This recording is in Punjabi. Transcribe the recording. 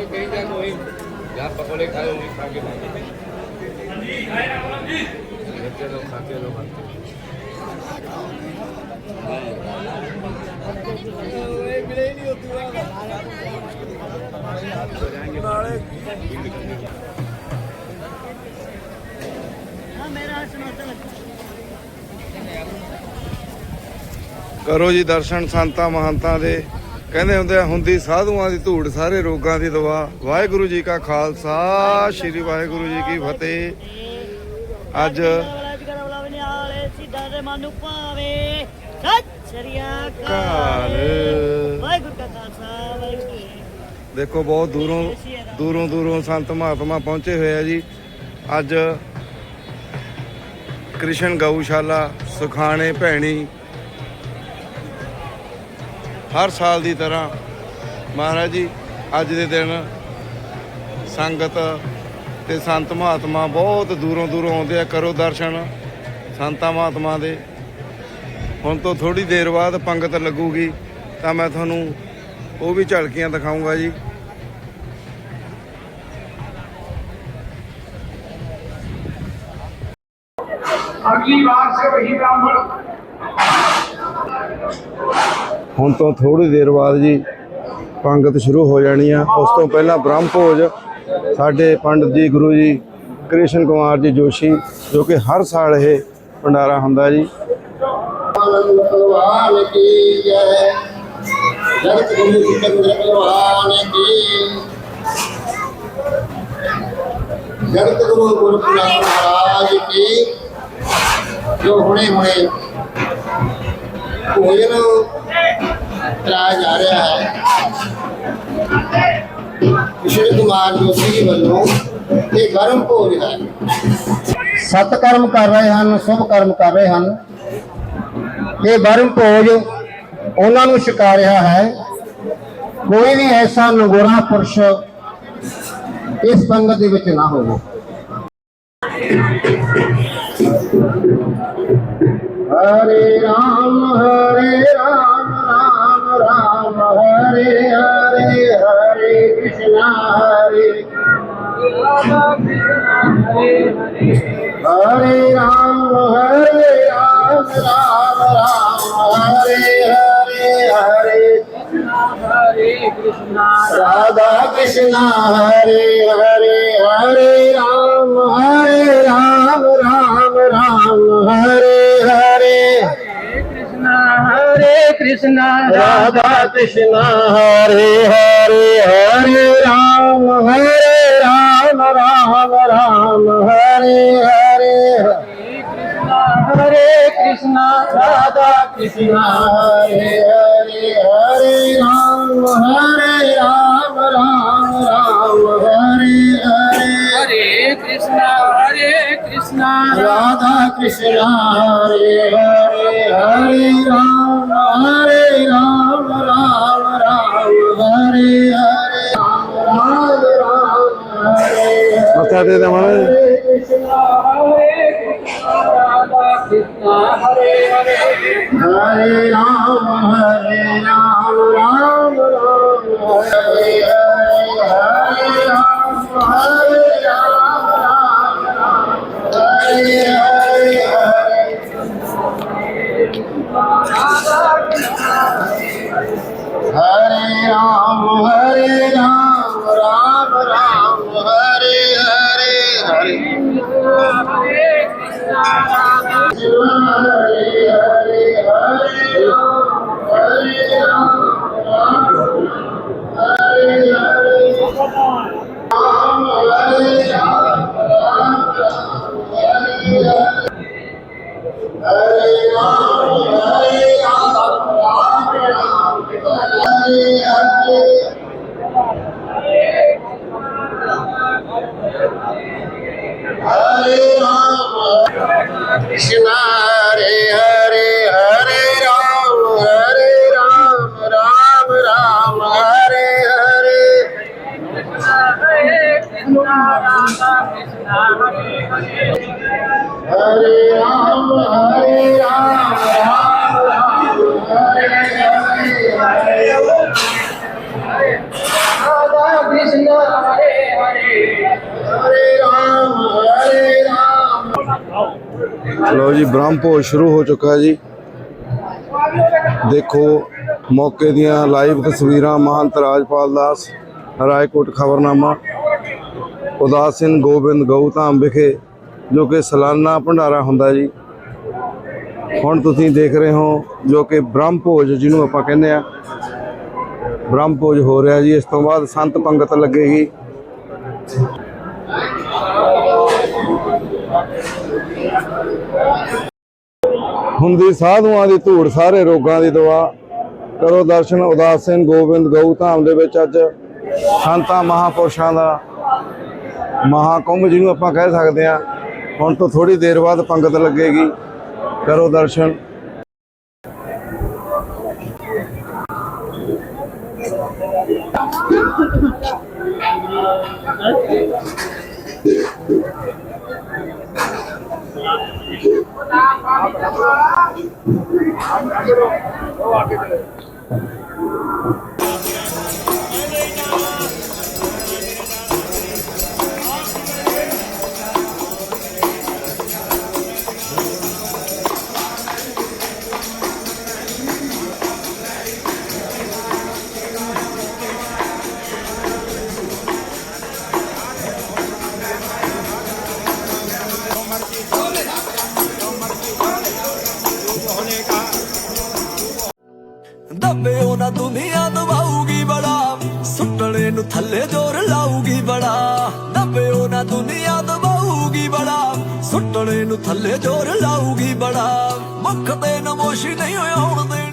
પાણી પી જાય હોય જ્યાં પકોડે ખાયો હોય ખાકે ખાકેલો ખાકેલો ਕਰੋ ਜੀ ਦਰਸ਼ਨ ਸੰਤਾਂ ਮਹੰਤਾਂ ਦੇ ਕਹਿੰਦੇ ਹੁੰਦੇ ਆ, ਹੁੰਦੀ ਸਾਧੂਆਂ ਦੀ ਧੂੜ, ਸਾਰੇ ਰੋਗਾਂ ਦੀ ਦਵਾ। ਵਾਹਿਗੁਰੂ ਜੀ ਕਾ ਖਾਲਸਾ, ਸ੍ਰੀ ਵਾਹਿਗੁਰੂ ਜੀ ਕੀ ਫਤਿਹ। ਅੱਜ ਦੇਖੋ, ਬਹੁਤ ਦੂਰੋਂ ਦੂਰੋਂ ਦੂਰੋਂ ਸੰਤ ਮਹਾਤਮਾ ਪਹੁੰਚੇ ਹੋਏ ਆ ਜੀ। ਅੱਜ ਕ੍ਰਿਸ਼ਨ ਗਊਸ਼ਾਲਾ, ਸੁਖਾਣੇ ਭੈਣੀ ਹਰ ਸਾਲ ਦੀ ਤਰ੍ਹਾਂ ਮਹਾਰਾਜ ਜੀ, ਅੱਜ ਦੇ ਦਿਨ ਸੰਗਤ ਤੇ ਸੰਤ ਮਹਾਤਮਾ ਬਹੁਤ ਦੂਰੋਂ ਦੂਰੋਂ ਆਉਂਦੇ ਆ, ਕਰੋ ਦਰਸ਼ਨ ਸੰਤਾਂ ਮਹਾਤਮਾ ਦੇ। ਹੁਣ ਤੋਂ ਥੋੜੀ ਦੇਰ ਬਾਅਦ ਪੰਗਤ ਲੱਗੂਗੀ, ਤਾਂ ਮੈਂ ਤੁਹਾਨੂੰ ਉਹ ਵੀ ਝਲਕੀਆਂ ਦਿਖਾਉਂਗਾ ਜੀ। ਅਗਲੀ ਵਾਰ ਸੇ ਵਹੀ ਬ੍ਰਾਹਮਣ। ਹੁਣ ਤੋਂ ਥੋੜੀ ਦੇਰ ਬਾਅਦ ਜੀ ਪੰਗਤ ਸ਼ੁਰੂ ਹੋ ਜਾਣੀ ਆ। ਉਸ ਤੋਂ ਪਹਿਲਾਂ ਬ੍ਰਹਮ ਭੋਜ ਸਾਡੇ ਪੰਡਤ ਜੀ, ਗੁਰੂ ਜੀ, ਕ੍ਰਿਸ਼ਨ ਕੁਮਾਰ ਜੀ, ਜੋਸ਼ੀ, ਜੋ ਕਿ ਹਰ ਸਾਲ ਇਹ ਭੰਡਾਰਾ ਹੁੰਦਾ ਜੀ। ਜੋ? ਹੁਣੇ ਹੁਣੇ ਭੋਜਨ ਕਰਾਇਆ ਜਾ ਰਿਹਾ ਹੈ। ਕਿਸ਼ਨ ਕੁਮਾਰ ਜੋਸ਼ੀ ਜੀ ਵੱਲੋਂ ਇਹ ਗਰਮ ਭੋਜ ਹੈ। ਸਤ ਕਰਮ ਕਰ ਰਹੇ ਹਨ, ਸ਼ੁਭ ਕਰਮ ਕਰ ਰਹੇ ਹਨ। ਇਹ ਬਰਮ ਭੋਜ ਉਹਨਾਂ ਨੂੰ ਛਕਾ ਰਿਹਾ ਹੈ। ਕੋਈ ਵੀ ਐਸਾ ਨਗੋਰਾ ਪੁਰਸ਼ ਇਸ ਪੰਗਤ ਦੇ ਵਿੱਚ ਨਾ ਹੋਵੇ। ਹਰੇ ਰਾਮ ਰਾਧਾ ਕ੍ਰਿਸ਼ਨਾ ਹਰੇ ਹਰੇ ਹਰੇ ਰਾਮ ਹਰੇ ਰਾਮ ਰਾਮ ਰਾਮ ਹਰੇ ਹਰੇ ਹਰੇ ਕ੍ਰਿਸ਼ਨਾ ਰਾਧਾ ਕ੍ਰਿਸ਼ਨਾ ਹਰੇ ਹਰੇ ਹਰੇ ਰਾਮ ਹਰੇ ਰਾਮ ਰਾਮ ਰਾਮ ਹਰੇ ਹਰੇ ਹਰੇ ਕ੍ਰਿਸ਼ਨਾ ਰਾਧਾ ਕ੍ਰਿਸ਼ਨਾ ਹਰੇ ਹਰੇ ਹਰੇ ਰਾਮ ਹਰੇ ਰਾਮ ਰਾਮ ਰਾਮ ਹਰੇ ਹਰੇ ਹਰੇ ਕ੍ਰਿਸ਼ਨਾ ਹਰੇ ਕ੍ਰਿਸ਼ਨਾ ਰਾਧਾ ਕ੍ਰਿਸ਼ਨਾ ਹਰੇ ਹਰੇ ਹਰੇ ਰਾਮ ਹਰੇ ਰਾਮ ਰਾਮ ਹਰੇ ਮੱਥਾ ਦੇ ਦੇਵਾਂ ਹਰੇ ਕ੍ਰਿਸ਼ਨਾ ਹਰੇ ਕ੍ਰਿਸ਼ਨਾ ਰਾਧਾ ਕ੍ਰਿਸ਼ਨਾ हरे हरे राम हरे राम राधा कृष्ण हरे हरे हरे राम हरे राम लो जी ब्रह्मभोज शुरू हो चुका जी ਦੇਖੋ ਮੌਕੇ ਦੀਆਂ ਲਾਈਵ ਤਸਵੀਰਾਂ ਮਹੰਤ ਰਾਜਪਾਲ ਦਾਸ ਰਾਏਕੋਟ ਖਬਰਨਾਮਾ ਉਦਾਸੀਨ ਗੋਬਿੰਦ ਗਊਧਾਮ ਵਿਖੇ, ਜੋ ਕਿ ਸਾਲਾਨਾ ਭੰਡਾਰਾ ਹੁੰਦਾ ਜੀ। ਹੁਣ ਤੁਸੀਂ ਦੇਖ ਰਹੇ ਹੋ, ਜੋ ਕਿ ਬ੍ਰਹਮ ਭੋਜ ਜਿਹਨੂੰ ਆਪਾਂ ਕਹਿੰਦੇ ਆ। ਬ੍ਰਹਮ ਭੋਜ ਹੋ ਰਿਹਾ ਜੀ, ਇਸ ਤੋਂ ਬਾਅਦ ਸੰਤ ਪੰਗਤ ਲੱਗੇਗੀ। ਹੁੰਦੀ ਸਾਧੂਆਂ ਦੀ ਧੂੜ, ਸਾਰੇ ਰੋਗਾਂ ਦੀ ਦਵਾ ਕਰੋ ਦਰਸ਼ਨ ਉਦਾਸੀਨ ਗੋਬਿੰਦ ਗਊ ਧਾਮ ਦੇ ਵਿੱਚ ਅੱਜ ਸੰਤਾਂ ਮਹਾਪੁਰਸ਼ਾਂ ਦਾ ਮਹਾਕੁੰਭ ਜਿਹਨੂੰ ਆਪਾਂ ਕਹਿ ਸਕਦੇ ਹਾਂ। ਹੁਣ ਤੋਂ ਥੋੜੀ ਦੇਰ ਬਾਅਦ ਪੰਗਤ ਲੱਗੇਗੀ। ਕਰੋ ਦਰਸ਼ਨ। ਦੁਨੀਆ ਦਵਾਊਗੀ ਬੜਾ। ਸੁੱਟਣੇ ਨੂੰ ਥੱਲੇ ਜ਼ੋਰ ਲਾਊਗੀ ਬੜਾ। ਦੱਬੇ ਨਾ ਦੁਨੀਆ ਦਵਾਊਗੀ ਬੜਾ। ਸੁੱਟਣੇ ਨੂੰ ਥੱਲੇ ਜ਼ੋਰ ਲਾਊਗੀ ਬੜਾ। ਮੁੱਖ ਤੇ ਨਮੋਸ਼ੀ ਨਹੀਂ ਹੋਇਆ ਹੁਣ ਦੇ